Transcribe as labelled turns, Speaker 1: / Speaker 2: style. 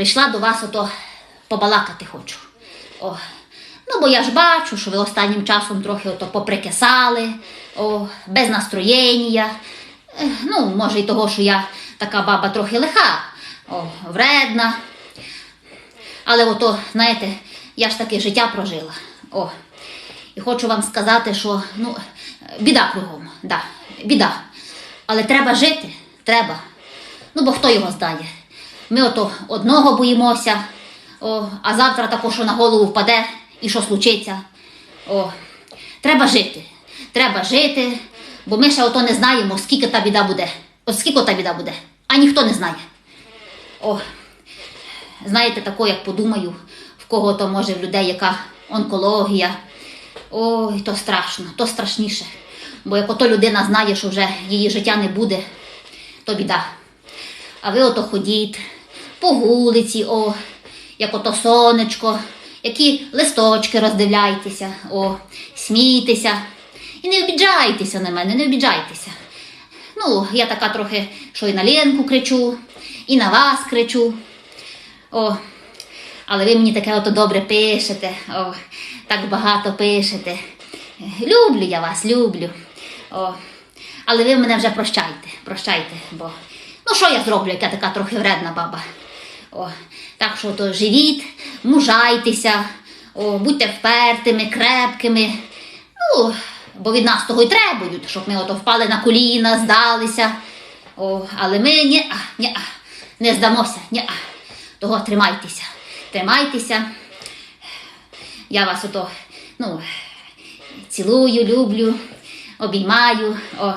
Speaker 1: прийшла до вас ото побалакати хочу. О, ну, бо я ж бачу, що ви останнім часом трохи ото поприкисали, о, без настроєння. Е, Ну, може, і того, що я така баба трохи лиха, о, вредна. Але ото, знаєте, я ж таке життя прожила. О. І хочу вам сказати, що ну, біда кругом, да, біда. Але треба жити, треба. Ну, бо хто його здає? Ми ото одного боїмося, о, а завтра тако, що на голову впаде і що случиться. О, треба жити. Треба жити, бо ми ще ото не знаємо, скільки та біда буде. От скільки та біда буде, а ніхто не знає. О, знаєте, тако, як подумаю, в кого то може в людей, яка онкологія. Ой, то страшно, то страшніше. Бо як ото людина знає, що вже її життя не буде, то біда. А ви ото ходіть по вулиці, о, як ото сонечко, які листочки роздивляйтеся, о, смійтеся. І не обіджайтеся на мене, не обіджайтеся. Ну, я така трохи, що і на Ленку кричу, і на вас кричу. О, але ви мені таке ото добре пишете, о, так багато пишете. Люблю я вас, люблю. О, але ви мене вже прощайте, прощайте, бо ну що я зроблю, як я така трохи вредна баба. О, так що то живіть, мужайтеся, о, будьте впертими, крепкими. Ну, бо від нас того й требують, щоб ми ото впали на коліна, здалися. О, але ми ні, ні, не здамося, ні. Того тримайтеся, тримайтеся. Я вас ото, ну, цілую, люблю, обіймаю. О,